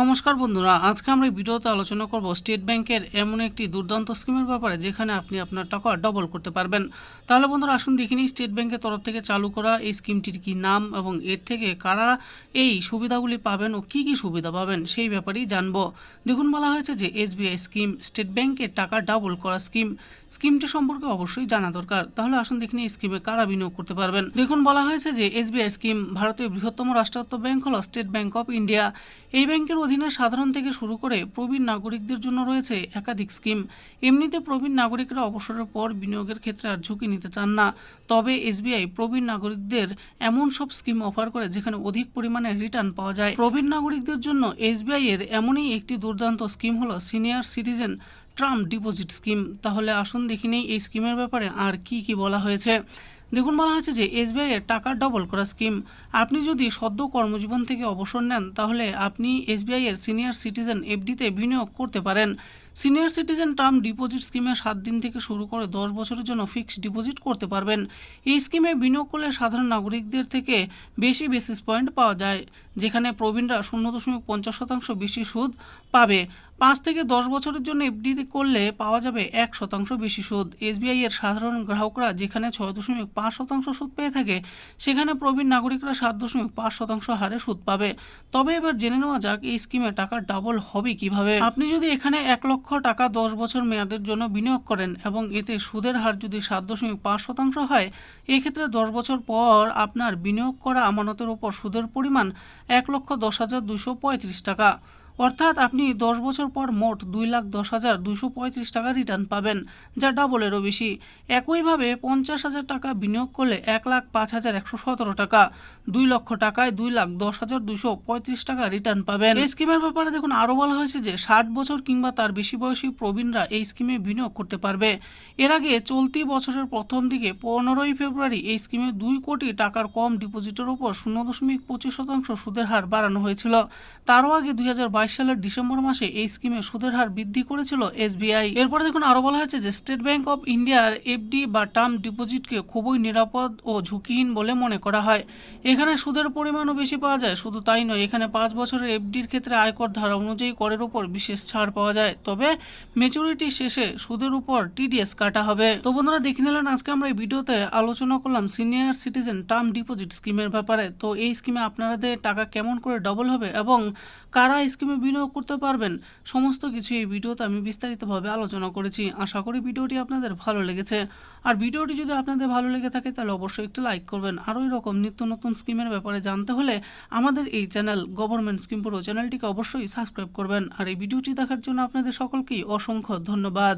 নমস্কার বন্ধুরা, আজকে আমরা এই ভিডিওতে আলোচনা করব স্টেট ব্যাংকের এমন একটি দুর্দান্ত স্কিমের ব্যাপারে, যেখানে আপনি আপনার টাকা ডবল করতে পারবেন। তাহলে বন্ধুরা, আসুন দেখে নিই স্টেট ব্যাংকের তরফ থেকে চালু করা এই স্কিমটির কি নাম এবং এর থেকে কারা এই সুবিধাগুলি পাবেন ও কি কি সুবিধা পাবেন সেই ব্যাপারেই জানব। দেখুন, বলা হয়েছে যে এসবিআই স্কিম, স্টেট ব্যাংকের টাকা ডাবল করা স্কিম, স্কিমটি সম্পর্কে অবশ্যই জানা দরকার। তাহলে আসুন দেখে নিই স্কিমে কারা বিনিয়োগ করতে পারবেন। দেখুন, বলা হয়েছে যে এসবিআই স্কিম ভারতীয় বৃহত্তম রাষ্ট্রায়ত্ত ব্যাংক হলো স্টেট ব্যাংক অফ ইন্ডিয়া। এই ব্যাংকের অধীনে সাধারণ থেকে শুরু করে প্রবীণ নাগরিকদের জন্য রয়েছে একাধিক স্কিম। এমনিতে প্রবীণ নাগরিকরা অবসরের পর বিনিয়োগের ক্ষেত্রে আর ঝুঁকি নিতে চান না। তবে এসবিআই প্রবীণ নাগরিকদের এমন সব স্কিম অফার করে যেখানে অধিক পরিমাণে রিটার্ন পাওয়া যায়। প্রবীণ নাগরিকদের জন্য এসবিআই এর এমনই একটি দুর্দান্ত স্কিম হলো senior citizen term deposit scheme. তাহলে আসুন দেখি নেই এই স্কিমের ব্যাপারে আর কি কি বলা হয়েছে। দেখুন, বলা হয়েছে যে এসবিআই এর টাকা ডবল করা স্কিম আপনি যদি সদ্য কর্মজীবন থেকে অবসর নেন, তাহলে আপনি এসবিআই এর সিনিয়র সিটিজেন এফডিতে বিনিয়োগ করতে পারেন। সিনিয়র সিটিজেন টার্ম ডিপোজিট স্কিমে সাত দিন থেকে শুরু করে দশ বছরের জন্য ফিক্সড ডিপোজিট করতে পারবেন। এই স্কিমে বিনিয়োগ করলে সাধারণ নাগরিকদের থেকে বেশি বেসিস পয়েন্ট পাওয়া যায়, যেখানে প্রবীণরা শূন্য দশমিক পঞ্চাশ শতাংশ বেশি সুদ পাবে। পাঁচ থেকে দশ বছরের জন্য এফডি করলে পাওয়া যাবে এক শতাংশ বেশি সুদ। এসবিআই এর সাধারণ গ্রাহকরা যেখানে ছয় দশমিক পাঁচ শতাংশ সুদ পেয়ে থাকে, সেখানে প্রবীণ নাগরিকরা সাত দশমিক পাঁচ শতাংশ হারে সুদ পাবে। তবে এবার জেনে নেওয়া যাক, এই স্কিমে টাকা ডাবল হবে কীভাবে? আপনি যদি এখানে এক লক্ষ টাকা দশ বছর মেয়াদের জন্য বিনিয়োগ করেন এবং এতে সুদের হার যদি সাত দশমিক পাঁচ শতাংশ হয়, এক্ষেত্রে দশ বছর পর আপনার বিনিয়োগ করা আমানতের উপর সুদের পরিমাণ এক লক্ষ দশ হাজার দুশো পঁয়ত্রিশ টাকা। অর্থাৎ আপনি দশ বছর পর মোট দুই লাখ দশ হাজার দুশো পঁয়ত্রিশ টাকা রিটার্ন পাবেন, যা ডাবলেরও বেশি। একইভাবে পঞ্চাশ হাজার টাকা বিনিয়োগ করলে এক লাখ পাঁচ হাজার একশো সতেরো টাকা, দুই লক্ষ টাকায় দুই লাখ দশ হাজার দুশো পঁয়ত্রিশ টাকা রিটার্ন পাবেন। এই স্কিমের ব্যাপারে দেখুন, আরও বলা হয়েছে যে ষাট বছর কিংবা তার বেশি বয়সী প্রবীণরা এই স্কিমে বিনিয়োগ করতে পারবে। এর আগে চলতি বছরের প্রথম দিকে পনেরোই ফেব্রুয়ারি এই স্কিমে দুই কোটি টাকার কম ডিপোজিটের ওপর শূন্য দশমিক পঁচিশ শতাংশ সুদের হার বাড়ানো হয়েছিল। তারও আগে দুই হাজার সালের ডিসেম্বর মাসে এই স্কিমে সুদের হার বৃদ্ধি করেছিল এসবিআই। এরপরে দেখুন আরও বলা হয়েছে যে স্টেট ব্যাংক অফ ইন্ডিয়ার এফডি বা টার্ম ডিপোজিটকে খুবই নিরাপদ ও ঝুঁকিহীন বলে মনে করা হয়। এখানে সুদের পরিমাণও বেশি পাওয়া যায়, শুধু তাই নয়, এখানে পাঁচ বছরের এফডির ক্ষেত্রে আয়কর ধারা অনুযায়ী করের উপর বিশেষ ছাড় পাওয়া যায়। তবে মেচুরিটি শেষে সুদের উপর টিডিএস কাটা হবে। তো বন্ধুরা, দেখে নিলেন আজকে আমরা এই ভিডিওতে আলোচনা করলাম সিনিয়র সিটিজেন টার্ম ডিপোজিট স্কিমের ব্যাপারে। তো এই স্কিমে আপনাদের টাকা কেমন করে ডবল হবে এবং কারা এই স্কিমে বিনিয়োগ করতে পারবেন। সমস্ত কিছু এই ভিডিওতে আমি বিস্তারিতভাবে আলোচনা করেছি। আশা করি ভিডিওটি আপনাদের ভালো লেগেছে। আর ভিডিওটি যদি আপনাদের ভালো লেগে থাকে, তাহলে অবশ্যই একটু লাইক করবেন। আর ওই রকম নিত্য নতুন স্কিমের ব্যাপারে জানতে হলে আমাদের এই চ্যানেল গভর্নমেন্ট স্কিম পুরো চ্যানেলটিকে অবশ্যই সাবস্ক্রাইব করবেন। আর এই ভিডিওটি দেখার জন্য আপনাদের সকলকেই অসংখ্য ধন্যবাদ।